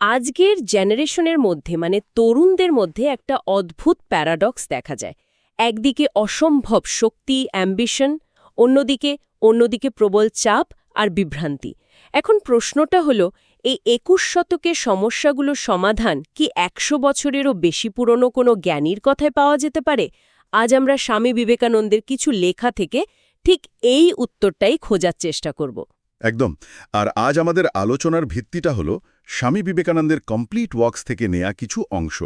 আজকের জেনারেশনের মধ্যে মানে তরুণদের মধ্যে একটা অদ্ভুত প্যারাডক্স দেখা যায়। একদিকে অসম্ভব শক্তি, অ্যাম্বিশন, অন্যদিকে অন্যদিকে প্রবল চাপ আর বিভ্রান্তি। এখন প্রশ্নটা হলো, এই একুশ শতকের সমস্যাগুলোর সমাধান কি একশো বছরেরও বেশি পুরনো কোনো জ্ঞানীর কথায় পাওয়া যেতে পারে? আজ আমরা স্বামী বিবেকানন্দের কিছু লেখা থেকে ঠিক এই উত্তরটাই খোঁজার চেষ্টা করব। একদম। আর আজ আমাদের আলোচনার ভিত্তিটা হলো স্বামী বিবেকানন্দের কমপ্লিট ওয়ার্কস থেকে নেয়া কিছু অংশ।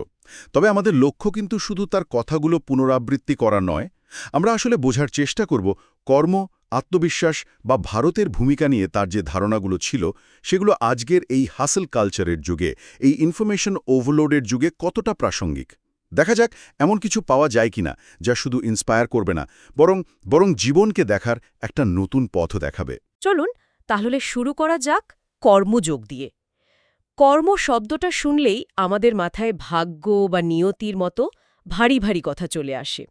তবে আমাদের লক্ষ্য কিন্তু শুধু তার কথাগুলো পুনরাবৃত্তি করা নয়, আমরা আসলে বোঝার চেষ্টা করব কর্ম, আত্মবিশ্বাস বা ভারতের ভূমিকা নিয়ে তার যে ধারণাগুলো ছিল, সেগুলো আজকের এই হাসল কালচারের যুগে, এই ইনফরমেশন ওভারলোডের যুগে কতটা প্রাসঙ্গিক। দেখা যাক এমন কিছু পাওয়া যায় কিনা, যা শুধু ইন্সপায়ার করবে না, বরং বরং জীবনকে দেখার একটা নতুন পথ দেখাবে। চলুন তাহলে শুরু করা যাক কর্মযোগ দিয়ে। কর্ম শব্দটা শুনলেই আমাদের মাথায় ভাগ্য বা নিয়তির মতো ভারী ভারী কথা চলে আসে।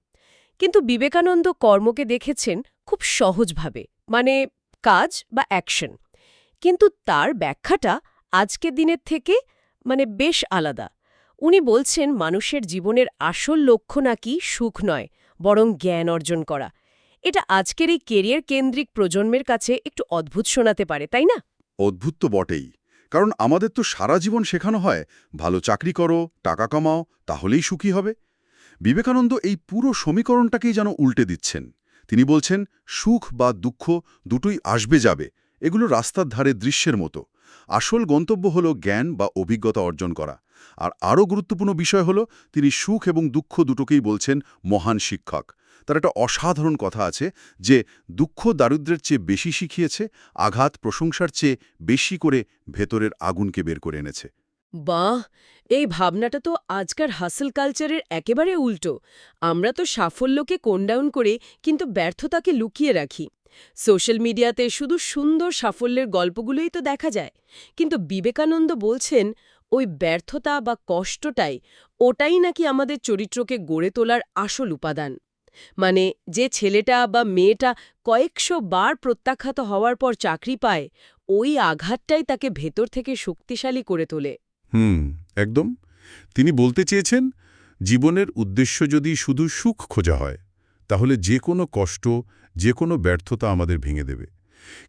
কিন্তু বিবেকানন্দ কর্মকে দেখেছেন খুব সহজভাবে মানে কাজ বা অ্যাকশন। কিন্তু তার ব্যাখ্যাটা আজকের দিনের থেকে মানে বেশ আলাদা। উনি বলছেন, মানুষের জীবনের আসল লক্ষ্য নাকি সুখ নয়, বরং জ্ঞান অর্জন করা। এটা আজকের এই কেরিয়ার কেন্দ্রিক প্রজন্মের কাছে একটু অদ্ভুত শোনাতে পারে, তাই না? অদ্ভুত তো বটেই। কারণ আমাদের তো সারা জীবন শেখানো হয়, ভালো চাকরি করো, টাকা কামাও, তাহলেই সুখী হবে। বিবেকানন্দ এই পুরো সমীকরণটাকেই যেন উল্টে দিচ্ছেন। তিনি বলছেন, সুখ বা দুঃখ দুটোই আসবে যাবে, এগুলো রাস্তার ধারে দৃশ্যের মতো। আসল গন্তব্য হল জ্ঞান বা অভিজ্ঞতা অর্জন করা। আর আরও গুরুত্বপূর্ণ বিষয় হল, তিনি সুখ এবং দুঃখ দুটোকেই বলছেন মহান শিক্ষক। তার একটা অসাধারণ কথা আছে যে দুঃখ দারিদ্রের চেয়ে বেশি শিখিয়েছে, আঘাত প্রশংসার চেয়ে বেশি করে ভেতরের আগুনকে বের করে এনেছে। বাহ! এই ভাবনাটা তো আজকার হাসল কালচারের একেবারে উল্টো। আমরা তো সাফল্যকে কোনডাউন করে কিন্তু ব্যর্থতাকে লুকিয়ে রাখি। সোশ্যাল মিডিয়াতে শুধু সুন্দর সাফল্যের গল্পগুলোই তো দেখা যায়। কিন্তু বিবেকানন্দ বলছেন, ওই ব্যর্থতা বা কষ্টটাই, ওটাই নাকি আমাদের চরিত্রকে গড়ে তোলার আসল উপাদান। মানে যে ছেলেটা বা মেয়েটা কয়েকশো বার প্রত্যাখ্যাত হওয়ার পর চাকরি পায়, ওই আঘাতটাই তাকে ভেতর থেকে শক্তিশালী করে তোলে। হুম, একদম। তিনি বলতে চেয়েছেন, জীবনের উদ্দেশ্য যদি শুধু সুখ খোঁজা হয়, তাহলে যে কোনো কষ্ট, যে কোনো ব্যর্থতা আমাদের ভেঙে দেবে।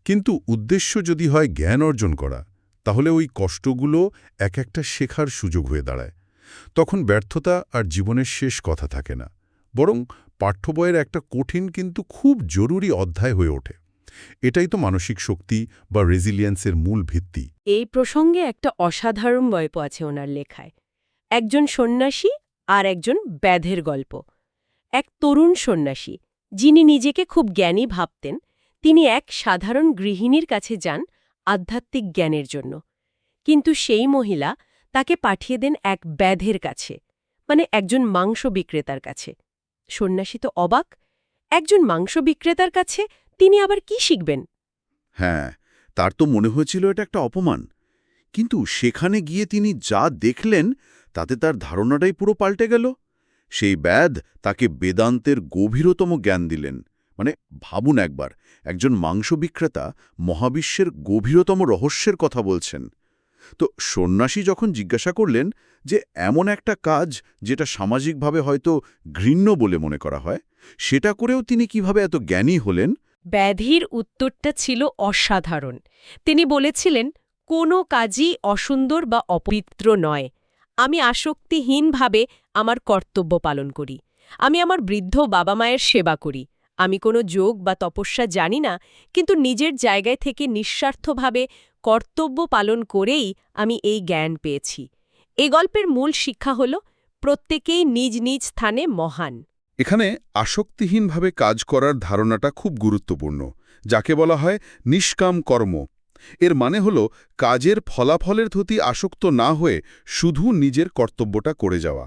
কিন্তু উদ্দেশ্য যদি হয় জ্ঞান অর্জন করা, তাহলে ওই কষ্টগুলো এক একটা শেখার সুযোগ হয়ে দাঁড়ায়। তখন ব্যর্থতা আর জীবনের শেষ কথা থাকে না। বরং পাঠ্য বইয়ের একটা কঠিন কিন্তু খুব জরুরি অধ্যায় হয়ে ওঠে। এটাই তো মানসিক শক্তি বা রেজিলিয়েন্সের মূল ভিত্তি। এই প্রসঙ্গে একটা অসাধারণ গল্প আছে ওনার লেখায়। একজন সন্ন্যাসী আর একজন ব্যাধের গল্প। এক তরুণ সন্ন্যাসী, যিনি নিজেকে খুব জ্ঞানী ভাবতেন, তিনি এক সাধারণ গৃহিণীর কাছে যান আধ্যাত্মিক জ্ঞানের জন্য। কিন্তু সেই মহিলা তাকে পাঠিয়ে দেন এক ব্যাধের কাছে মানে একজন মাংস বিক্রেতার কাছে। সন্ন্যাসী তো অবাক। একজন মাংস বিক্রেতার কাছে তিনি আবার কি শিখবেন? হ্যাঁ তার তো মনে হয়েছিল এটা একটা অপমান। কিন্তু সেখানে গিয়ে তিনি যা দেখলেন, তাতে তার ধারণাটাই পুরো পাল্টে গেল। সেই ব্যাধ তাকে বেদান্তের গভীরতম জ্ঞান দিলেন। মানে ভাবুন একবার, একজন মাংস বিক্রেতা মহাবিশ্বের গভীরতম রহস্যের কথা বলছেন। তো সন্ন্যাসী যখন জিজ্ঞাসা করলেন যে এমন একটা কাজ যেটা সামাজিকভাবে হয়তো ঘৃণ্য বলে মনে করা হয়, সেটা করেও তিনি কীভাবে এত জ্ঞানী হলেন? ব্যাধির উত্তরটা ছিল অসাধারণ। তিনি বলেছিলেন, কোনো কাজই অসুন্দর বা অপবিত্র নয়। আমি আসক্তিহীনভাবে আমার কর্তব্য পালন করি। আমি আমার বৃদ্ধ বাবা মায়ের সেবা করি। আমি কোনো যোগ বা তপস্যা জানি না, কিন্তু নিজের জায়গায় থেকে নিঃস্বার্থভাবে কর্তব্য পালন করেই আমি এই জ্ঞান পেয়েছি। এই গল্পের মূল শিক্ষা হল, প্রত্যেকেই নিজ নিজ স্থানে মহান। এখানে আসক্তিহীনভাবে কাজ করার ধারণাটা খুব গুরুত্বপূর্ণ, যাকে বলা হয় নিষ্কাম কর্ম। এর মানে হল, কাজের ফলাফলের প্রতি আসক্ত না হয়ে শুধু নিজের কর্তব্যটা করে যাওয়া।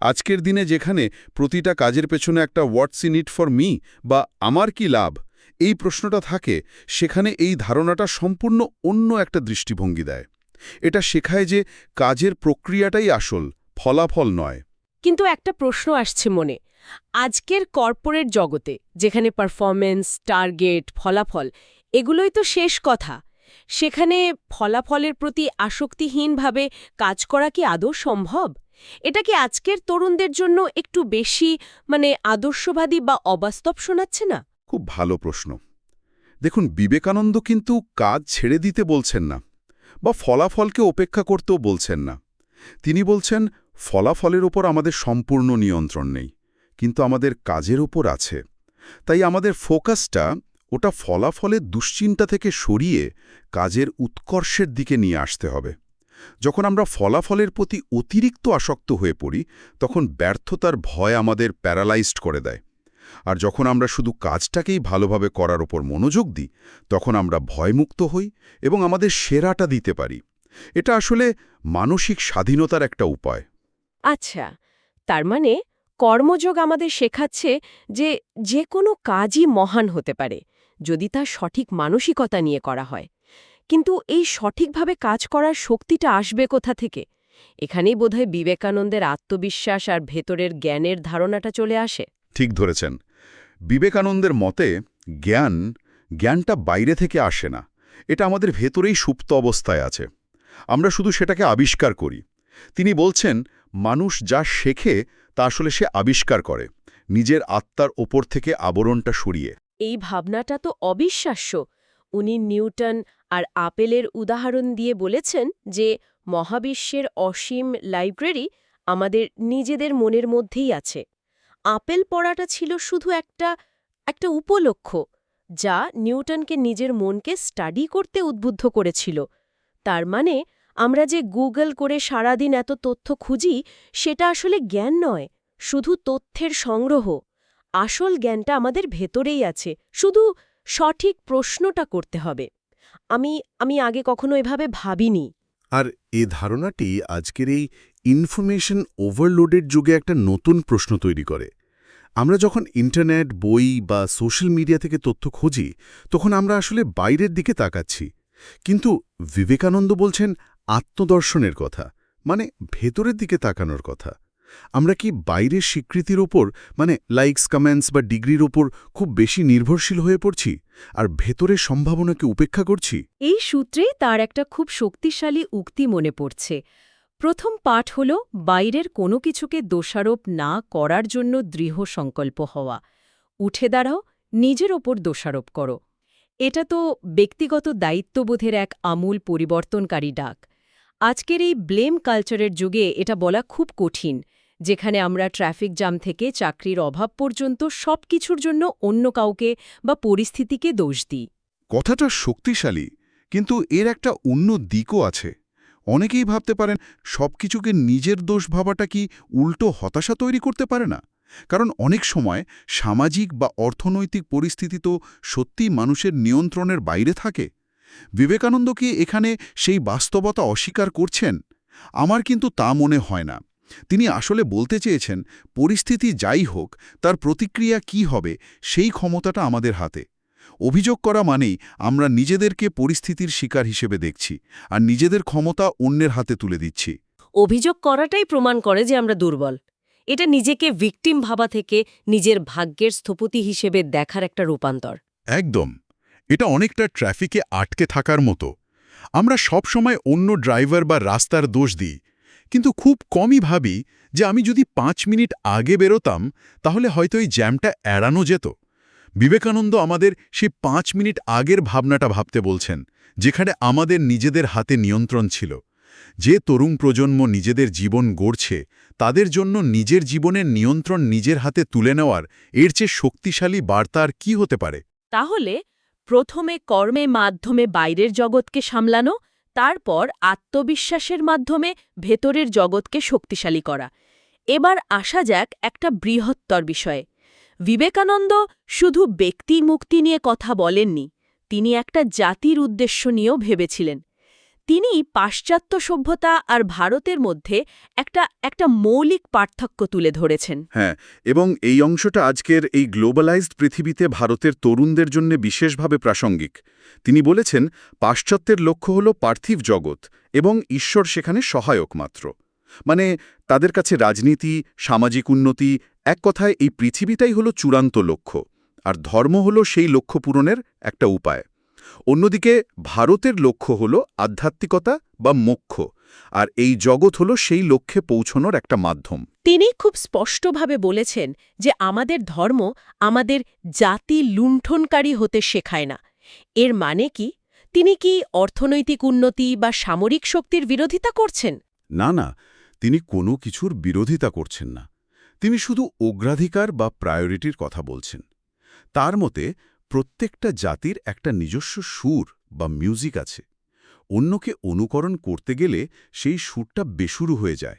আজকের দিনে যেখানে প্রতিটা কাজের পেছনে একটা what's in it for me বা আমার কি লাভ? এই প্রশ্নটা থাকে, সেখানে এই ধারণাটা সম্পূর্ণ অন্য একটা দৃষ্টিভঙ্গি দেয়। এটা শেখায় যে কাজের প্রক্রিয়াটাই আসল, ফলাফল নয়। কিন্তু একটা প্রশ্ন আসছে মনে। আজকের কর্পোরেট জগতে, যেখানে পারফরমেন্স টার্গেট ফলাফল, এগুলোই তো শেষ কথা। সেখানে ফলাফলের প্রতি আসক্তিহীনভাবে কাজ করা কি আদৌ সম্ভব? এটা কি আজকের তরুণদের জন্য একটু বেশি মানে আদর্শবাদী বা অবাস্তব শোনাচ্ছে না? খুব ভালো প্রশ্ন। দেখুন, বিবেকানন্দ কিন্তু কাজ ছেড়ে দিতে বলছেন না, বা ফলাফলকে উপেক্ষা করতেও বলছেন না। তিনি বলছেন, ফলাফলের ওপর আমাদের সম্পূর্ণ নিয়ন্ত্রণ নেই, কিন্তু আমাদের কাজের ওপর আছে। তাই আমাদের ফোকাসটা ওটা ফলাফলের দুশ্চিন্তা থেকে সরিয়ে কাজের উৎকর্ষের দিকে নিয়ে আসতে হবে। যখন আমরা ফলাফলের প্রতি অতিরিক্ত আসক্ত হয়ে পড়ি, তখন ব্যর্থতার ভয় আমাদের প্যারালাইজড করে দেয়। আর যখন আমরা শুধু কাজটাকেই ভালোভাবে করার ওপর মনোযোগ দিই, তখন আমরা ভয়মুক্ত হই এবং আমাদের সেরাটা দিতে পারি। এটা আসলে মানসিক স্বাধীনতার একটা উপায়। আচ্ছা তার মানে কর্মযোগ আমাদের শেখাচ্ছে যে যে কোনো কাজই মহান হতে পারে, যদি তা সঠিক মানসিকতা নিয়ে করা হয়। কিন্তু এই সঠিকভাবে কাজ করার শক্তিটা আসবে কোথা থেকে? এখানেই বোধহয় বিবেকানন্দের আত্মবিশ্বাস আর ভেতরের জ্ঞানের ধারণাটা চলে আসে। ঠিক ধরেছেন। বিবেকানন্দের মতে, জ্ঞান, জ্ঞানটা বাইরে থেকে আসে না। এটা আমাদের ভেতরেই সুপ্ত অবস্থায় আছে। আমরা শুধু সেটাকে আবিষ্কার করি। তিনি বলছেন, মানুষ যা শেখে, তা আসলে সে আবিষ্কার করে। নিজের আত্মার ওপর থেকে আবরণটা সরিয়ে। এই ভাবনাটা তো অবিশ্বাস্য। উনি নিউটন আর আপেলের উদাহরণ দিয়ে বলেছেন যে, মহাবিশ্বের অসীম লাইব্রেরি আমাদের নিজেদের মনের মধ্যেই আছে। আপেল পড়াটা ছিল শুধু একটা একটা উপলক্ষ যা নিউটনকে নিজের মনকে স্টাডি করতে উদ্বুদ্ধ করেছিল। তার মানে আমরা যে গুগল করে সারাদিন এত তথ্য খুঁজি, সেটা আসলে জ্ঞান নয়, শুধু তথ্যের সংগ্রহ। আসল জ্ঞানটা আমাদের ভেতরেই আছে, শুধু সঠিক প্রশ্নটা করতে হবে। আমি আমি আগে কখনো এভাবে ভাবিনি। আর এ ধারণাটি আজকের এই ইনফরমেশন ওভারলোডের যুগে একটা নতুন প্রশ্ন তৈরি করে। আমরা যখন ইন্টারনেট, বই বা সোশ্যাল মিডিয়া থেকে তথ্য খুঁজি, তখন আমরা আসলে বাইরের দিকে তাকাচ্ছি। কিন্তু বিবেকানন্দ বলছেন আত্মদর্শনের কথা মানে ভেতরের দিকে তাকানোর কথা। আমরা কি বাইরের স্বীকৃতির ওপর মানে লাইকস কমেন্টস বা ডিগ্রির ওপর খুব বেশি নির্ভরশীল হয়ে পড়ছি? আর ভেতরের সম্ভাবনাকে উপেক্ষা করছি? এই সূত্রেই তার একটা খুব শক্তিশালী উক্তি মনে পড়ছে। প্রথম পাঠ হল, বাইরের কোনো কিছুকে দোষারোপ না করার জন্য দৃঢ় সংকল্প হওয়া। উঠে দাঁড়াও, নিজের ওপর দোষারোপ করো। এটা তো ব্যক্তিগত দায়িত্ববোধের এক আমূল পরিবর্তনকারী ডাক। আজকের এই ব্লেম কালচারের যুগে এটা বলা খুব কঠিন, যেখানে আমরা ট্রাফিক জ্যাম থেকে চাকরির অভাব পর্যন্ত সব কিছুর জন্য অন্য কাউকে বা পরিস্থিতিকে দোষ দিই। কথাটা শক্তিশালী, কিন্তু এর একটা অন্য দিকও আছে। অনেকেই ভাবতে পারেন সব কিছুকে নিজের দোষ ভাবাটা কি উল্টো হতাশা তৈরি করতে পারে না? কারণ অনেক সময় সামাজিক বা অর্থনৈতিক পরিস্থিতি তো সত্যিই মানুষের নিয়ন্ত্রণের বাইরে থাকে। বিবেকানন্দ কি এখানে সেই বাস্তবতা অস্বীকার করছেন? আমার কিন্তু তা মনে হয় না। তিনি আসলে বলতে চেয়েছেন, পরিস্থিতি যাই হোক, তার প্রতিক্রিয়া কি হবে, সেই ক্ষমতাটা আমাদের হাতে। অভিযোগ করা মানেই আমরা নিজেদেরকে পরিস্থিতির শিকার হিসেবে দেখছি আর নিজেদের ক্ষমতা অন্যের হাতে তুলে দিচ্ছি। অভিযোগ করাটাই প্রমাণ করে যে আমরা দুর্বল। এটা নিজেকে ভিকটিম ভাবা থেকে নিজের ভাগ্যের স্থপতি হিসেবে দেখার একটা রূপান্তর। একদম। এটা অনেকটা ট্রাফিকে আটকে থাকার মতো। আমরা সব সময় অন্য ড্রাইভার বা রাস্তার দোষ দিই কিন্তু খুব কমই ভাবি যে আমি যদি পাঁচ মিনিট আগে বেরোতাম তাহলে হয়তো এই জ্যামটা এড়ানো যেত। বিবেকানন্দ আমাদের সেই পাঁচ মিনিট আগের ভাবনাটা ভাবতে বলছেন, যেখানে আমাদের নিজেদের হাতে নিয়ন্ত্রণ ছিল। যে তরুণ প্রজন্ম নিজেদের জীবন গড়ছে, তাদের জন্য নিজের জীবনের নিয়ন্ত্রণ নিজের হাতে তুলে নেওয়ার এর চেয়ে শক্তিশালী বার্তা আর কি হতে পারে? তাহলে প্রথমে কর্মে মাধ্যমে বাইরের জগৎকে সামলানো, তারপর আত্মবিশ্বাসের মাধ্যমে ভেতরের জগৎকে শক্তিশালী করা। এবার আসা যাক একটা বৃহত্তর বিষয়ে। বিবেকানন্দ শুধু ব্যক্তি মুক্তি নিয়ে কথা বলেননি, তিনি একটা জাতির উদ্দেশ্য নিয়েও ভেবেছিলেন। তিনি পাশ্চাত্য সভ্যতা আর ভারতের মধ্যে একটা একটা মৌলিক পার্থক্য তুলে ধরেছেন। হ্যাঁ এবং এই অংশটা আজকের এই গ্লোবালাইজড পৃথিবীতে ভারতের তরুণদের জন্য বিশেষভাবে প্রাসঙ্গিক। তিনি বলেছেন, পাশ্চাত্যের লক্ষ্য হল পার্থিব জগৎ এবং ঈশ্বর সেখানে সহায়ক মাত্র। মানে তাদের কাছে রাজনীতি, সামাজিক উন্নতি এক কথায় এই পৃথিবীটাই হলো চূড়ান্ত লক্ষ্য আর ধর্ম হলো সেই লক্ষ্য পূরণের একটা উপায়। অন্যদিকে ভারতের লক্ষ্য হল আধ্যাত্মিকতা বা মোক্ষ আর এই জগৎ হল সেই লক্ষ্যে পৌঁছনোর একটা মাধ্যম। তিনি খুব স্পষ্টভাবে বলেছেন যে আমাদের ধর্ম আমাদের জাতি লুণ্ঠনকারী হতে শেখায় না। এর মানে কি? তিনি কি অর্থনৈতিক উন্নতি বা সামরিক শক্তির বিরোধিতা করছেন? না না তিনি কোনো কিছুর বিরোধিতা করছেন না। তিনি শুধু অগ্রাধিকার বা প্রায়োরিটির কথা বলছেন। তার মতে, প্রত্যেকটা জাতির একটা নিজস্ব সুর বা মিউজিক আছে। অন্যকে অনুকরণ করতে গেলে সেই সুরটা বেসুরু হয়ে যায়।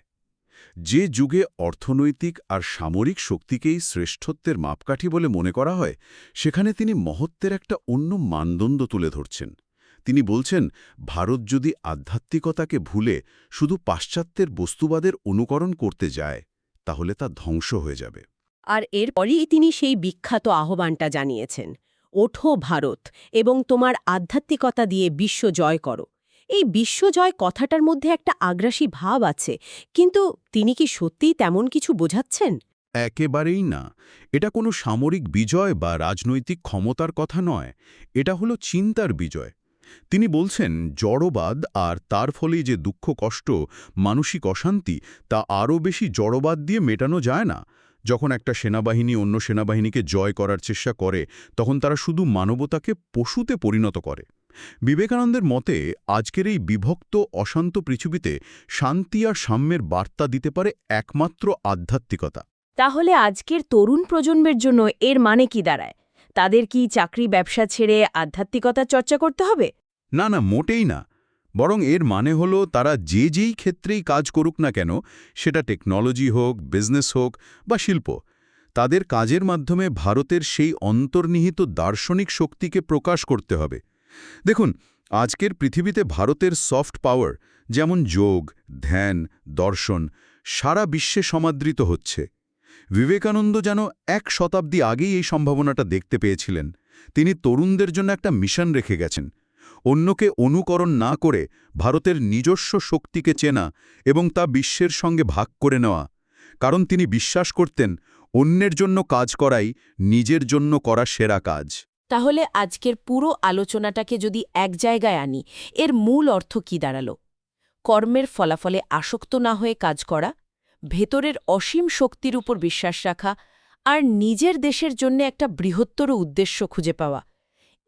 যে যুগে অর্থনৈতিক আর সামরিক শক্তিকেই শ্রেষ্ঠত্বের মাপকাঠি বলে মনে করা হয়, সেখানে তিনি মহত্বের একটা অন্য মানদণ্ড তুলে ধরছেন। তিনি বলছেন, ভারত যদি আধ্যাত্মিকতাকে ভুলে শুধু পাশ্চাত্যের বস্তুবাদের অনুকরণ করতে যায় তাহলে তা ধ্বংস হয়ে যাবে। আর এরপরেই তিনি সেই বিখ্যাত আহ্বানটা জানিয়েছেন ওঠো ভারত এবং তোমার আধ্যাত্মিকতা দিয়ে বিশ্ব জয় করো। এই বিশ্বজয় কথাটার মধ্যে একটা আগ্রাসী ভাব আছে কিন্তু তিনি কি সত্যিই তেমন কিছু বোঝাচ্ছেন? একেবারেই না। এটা কোনো সামরিক বিজয় বা রাজনৈতিক ক্ষমতার কথা নয়। এটা হলো চিন্তার বিজয়। তিনি বলছেন, জড়বাদ আর তার ফলে যে দুঃখ, কষ্ট, মানসিক অশান্তি, তা আরও বেশি জড়বাদ দিয়ে মেটানো যায় না। যখন একটা সেনাবাহিনী অন্য সেনাবাহিনীকে জয় করার চেষ্টা করে, তখন তারা শুধু মানবতাকে পশুতে পরিণত করে। বিবেকানন্দের মতে, আজকের এই বিভক্ত, অশান্ত পৃথিবীতে শান্তি আর সাম্যের বার্তা দিতে পারে একমাত্র আধ্যাত্মিকতা। তাহলে আজকের তরুণ প্রজন্মের জন্য এর মানে কি দাঁড়ায়? তাদের কি চাকরি ব্যবসা ছেড়ে আধ্যাত্মিকতা চর্চা করতে হবে? না না, মোটেই না। বরং এর মানে হলো তারা যে যেই ক্ষেত্রেই কাজ করুক না কেন, সেটা টেকনোলজি হোক, বিজনেস হোক বা শিল্প, তাদের কাজের মাধ্যমে ভারতের সেই অন্তর্নিহিত দার্শনিক শক্তিকে প্রকাশ করতে হবে। দেখুন, আজকের পৃথিবীতে ভারতের সফট পাওয়ার, যেমন যোগ, ধ্যান, দর্শন, সারা বিশ্বে সমাদৃত হচ্ছে। বিবেকানন্দ যেন এক শতাব্দী আগেই এই সম্ভাবনাটা দেখতে পেয়েছিলেন। তিনি তরুণদের জন্য একটা মিশন রেখে গেছেন। অন্যকে অনুকরণ না করে ভারতের নিজস্ব শক্তিকে চেনা এবং তা বিশ্বের সঙ্গে ভাগ করে নেওয়া। কারণ তিনি বিশ্বাস করতেন, অন্যের জন্য কাজ করাই নিজের জন্য করা সেরা কাজ। তাহলে আজকের পুরো আলোচনাটাকে যদি এক জায়গায় আনি, এর মূল অর্থ কি দাঁড়াল? কর্মের ফলাফলে আসক্ত না হয়ে কাজ করা? ভেতরের অসীম শক্তির উপর বিশ্বাস রাখা আর নিজের দেশের জন্য একটা বৃহত্তর উদ্দেশ্য খুঁজে পাওয়া।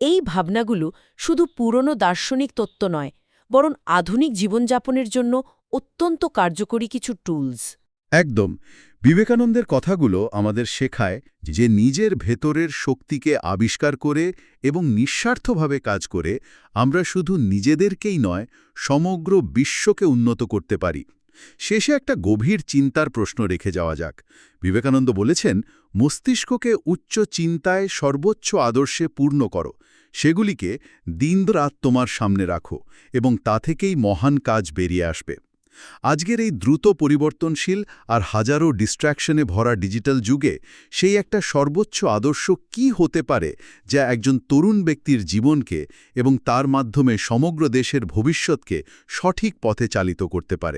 এই ভাবনাগুলো শুধু পুরনো দার্শনিক তত্ত্ব নয়, বরং আধুনিক জীবনযাপনের জন্য অত্যন্ত কার্যকরী কিছু টুলস। একদম। বিবেকানন্দের কথাগুলো আমাদের শেখায় যে নিজের ভেতরের শক্তিকে আবিষ্কার করে এবং নিঃস্বার্থভাবে কাজ করে আমরা শুধু নিজেদেরকেই নয়, সমগ্র বিশ্বকে উন্নত করতে পারি। শেষে একটা গভীর চিন্তার প্রশ্ন রেখে যাওয়া যাক। বিবেকানন্দ বলেছেন, মস্তিষ্ককে উচ্চ চিন্তায় সর্বোচ্চ আদর্শে পূর্ণ করো। সেগুলিকে দিনরাত তোমার সামনে রাখো এবং তা থেকেই মহান কাজ বেরিয়ে আসবে। আজকের এই দ্রুত পরিবর্তনশীল আর হাজারো ডিস্ট্র্যাকশনে ভরা ডিজিটাল যুগে সেই একটা সর্বোচ্চ আদর্শ কি হতে পারে যা একজন তরুণ ব্যক্তির জীবনকে এবং তার মাধ্যমে সমগ্র দেশের ভবিষ্যৎকে সঠিক পথে চালিত করতে পারে?